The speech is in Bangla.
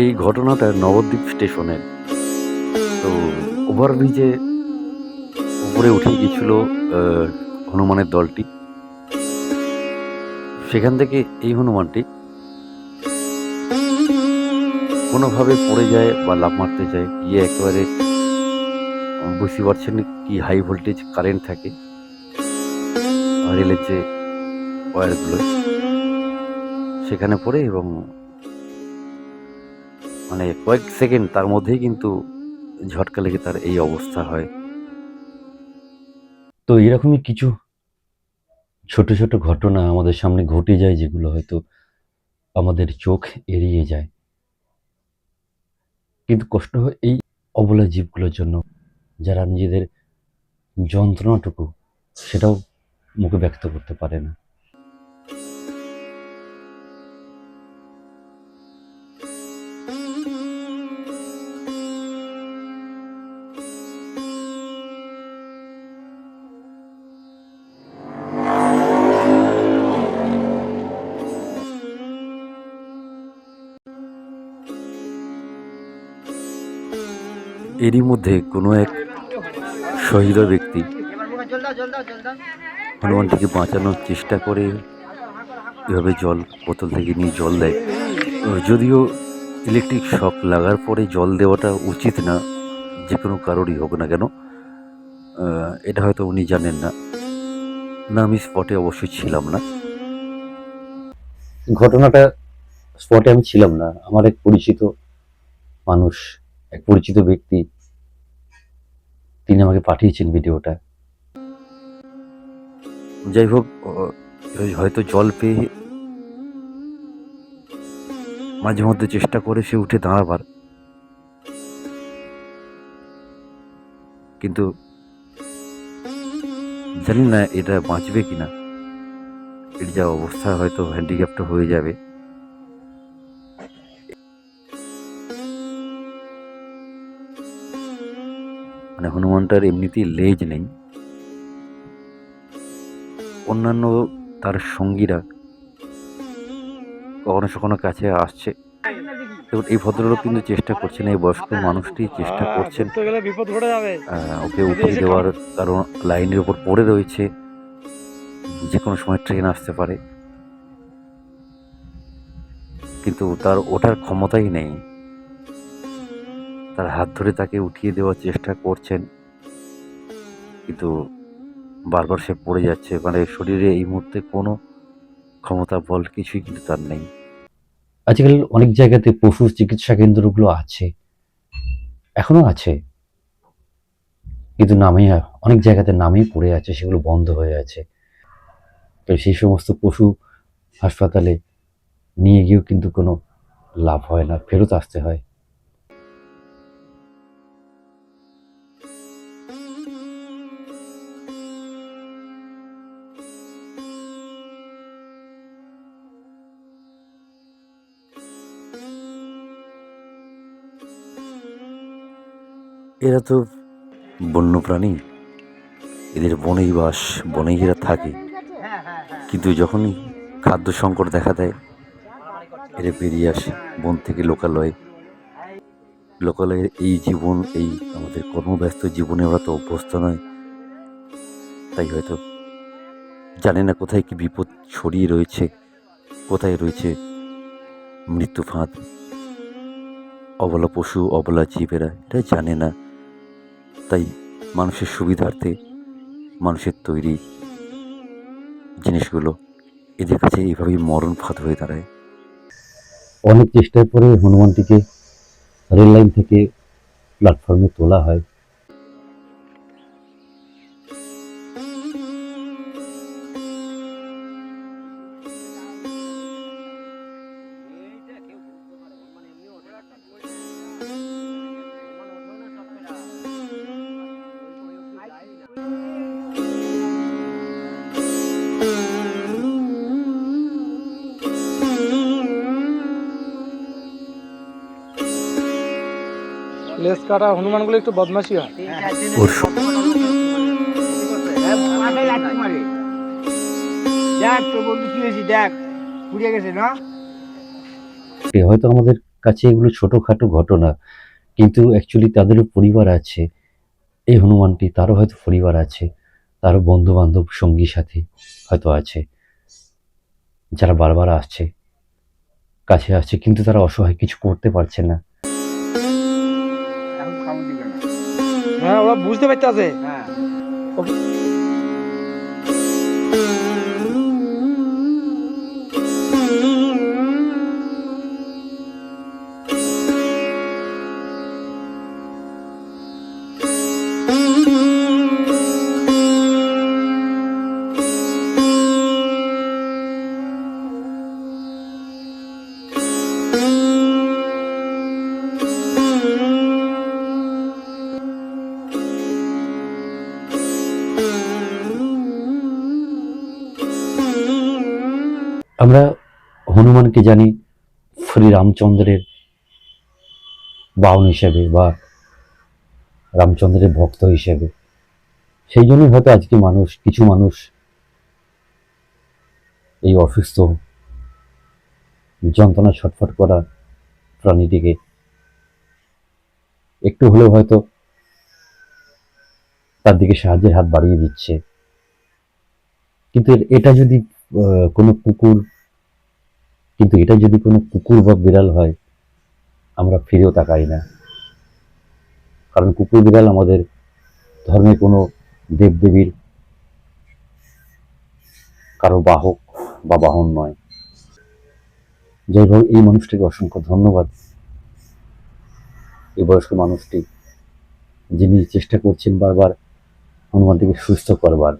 এই ঘটনাটা নবদ্বীপ স্টেশনের তো ওভারব্রিজে উপরে উঠে গিয়েছিল হনুমানের দলটি। সেখান থেকে এই হনুমানটি কোনোভাবে পড়ে যায় বা লাভ মারতে যায়, গিয়ে একেবারে বুঝতে পারছেন কি হাই ভোল্টেজ কারেন্ট থাকে। রেলের যে ওয়্যারগুলো সেখানে পড়ে এবং মানে কয়েক সেকেন্ড তার মধ্যেই কিন্তু ঝটকা লেগে তার এই অবস্থা হয়। তো এরকমই কিছু ছোট ছোট ঘটনা আমাদের সামনে ঘটে যায় যেগুলো হয়তো আমাদের চোখ এড়িয়ে যায়। কিন্তু কষ্ট হয় এই অবলা জীবগুলোর জন্য, যারা নিজেদের যন্ত্রণাটুকু সেটাও মুখে ব্যক্ত করতে পারে না। এরই মধ্যে কোনো এক শহীদ ব্যক্তি হনুমানটিকে বাঁচানোর চেষ্টা করে এভাবে জল বোতল থেকে নিয়ে জল দেয়। যদিও ইলেকট্রিক শক লাগার পরে জল দেওয়াটা উচিত না, যে কোনো কারোরই হোক না কেন এটা হয়তো উনি জানেন না। না, আমি স্পটে অবশ্যই ছিলাম না। ঘটনাটা স্পটে আমি ছিলাম না। আমার এক পরিচিত মানুষ এক পরিচিত ব্যক্তি, তিনি আমাকে পাঠিয়েছেন ভিডিওটা। যাই হোক হয়তো জল পেয়ে মাঝে মধ্যে চেষ্টা করে সে উঠে দাঁড়াবার। কিন্তু জানি না এটা বাঁচবে কিনা। এর যা অবস্থা হয়তো হ্যান্ডিক্যাপটা হয়ে যাবে। মানে হনুমানটার এমনিতেই লেজ নেই। অন্যান্য তার সঙ্গীরা কখনো কখনো কাছে আসছে। এবং এই ভদ্রলোক কিন্তু চেষ্টা করছেন এই বয়স্ক মানুষটি চেষ্টা করছেন। যাবে। আহ, ওকে উঠিয়ে দেওয়ার কারণ লাইনের ওপর পড়ে রয়েছে। যে কোনো সময় ট্রেন আসতে পারে। কিন্তু তার ওঠার ক্ষমতাই নেই। তার হাত ধরে তাকে উঠিয়ে দেওয়ার চেষ্টা করছেন। কিন্তু বারবার সে পড়ে যাচ্ছে। মানে শরীরে এই মুহূর্তে কোনো ক্ষমতা বল কিছুই কিন্তু তার নেই। আজকাল অনেক জায়গাতে পশু চিকিৎসা কেন্দ্রগুলো আছে। এখনও আছে। কিন্তু নামেই অনেক জায়গাতে নামেই পড়ে আছে, সেগুলো বন্ধ হয়ে আছে। তো সেই সমস্ত পশু হাসপাতালে নিয়ে গিয়েও কিন্তু কোনো লাভ হয় না, ফেরত আসতে হয়। এরা তো বন্য প্রাণী এদের বনেই বাস, বনেই এরা থাকে। কিন্তু যখনই খাদ্য সংকট দেখা দেয়, এরা বেরিয়ে আসে বন থেকে লোকালয়ে। লোকালয়ের এই জীবন, এই আমাদের কর্মব্যস্ত জীবনে ওরা তো অভ্যস্ত নয়। তাই হয়তো জানে না কোথায় কি বিপদ ছড়িয়ে রয়েছে, কোথায় রয়েছে মৃত্যু ফাঁদ। অবলা পশু, অবলা জীবেরা এটা জানে না। তাই মানুষের সুবিধার্থে মানুষের তৈরি জিনিসগুলো এদের কাছে এইভাবেই মরণ ফাঁদ হয়ে দাঁড়ায়। অনেক চেষ্টার পরে হনুমানটিকে রেল লাইন থেকে প্ল্যাটফর্মে তোলা হয়। লেস কাটা হনুমানগুলো একটু বদমাশি হয়। দেখ তোর বন্ধু কি হয়েছে দেখ পুড়িয়ে গেছে না? হয়তো আমাদের কাছে এগুলো ছোটোখাটো ঘটনা কিন্তু অ্যাকচুয়ালি তাদেরও পরিবার আছে। এই হনুমানটি তারও হয়তো পরিবার আছে তারও বন্ধু বান্ধব সঙ্গী সাথী হয়তো আছে যারা বারবার আসছে কাছে আসছে কিন্তু তারা অসহায় কিছু করতে পারছে না। হ্যাঁ ওরা বুঝতে পারতেছে। হ্যাঁ। আমরা হনুমানকে জানি শ্রী রামচন্দ্রের বাহন হিসেবে বা রামচন্দ্রের ভক্ত হিসেবে। সেই জন্যই হয়তো আজকে মানুষ, কিছু মানুষ এই অসুস্থ, যন্ত্রণা ছটফট করা প্রাণীটিকে একটু হলেও হয়তো তার দিকে সাহায্যের হাত বাড়িয়ে দিচ্ছে। কিন্তু এটা যদি কোনো কুকুর, কিন্তু এটা যদি কোনো কুকুর বা বিড়াল হয়, আমরা ফিরেও তাকাই না। কারণ কুকুর, বিড়াল আমাদের ধর্মে কোনো দেবদেবীর কারও বাহক বা বাহন নয়। যাই হোক, এই মানুষটিকে অসংখ্য ধন্যবাদ। এই বয়স্ক মানুষটি, যিনি চেষ্টা করছেন বারবার, হনুমানটিকে সুস্থ করবার।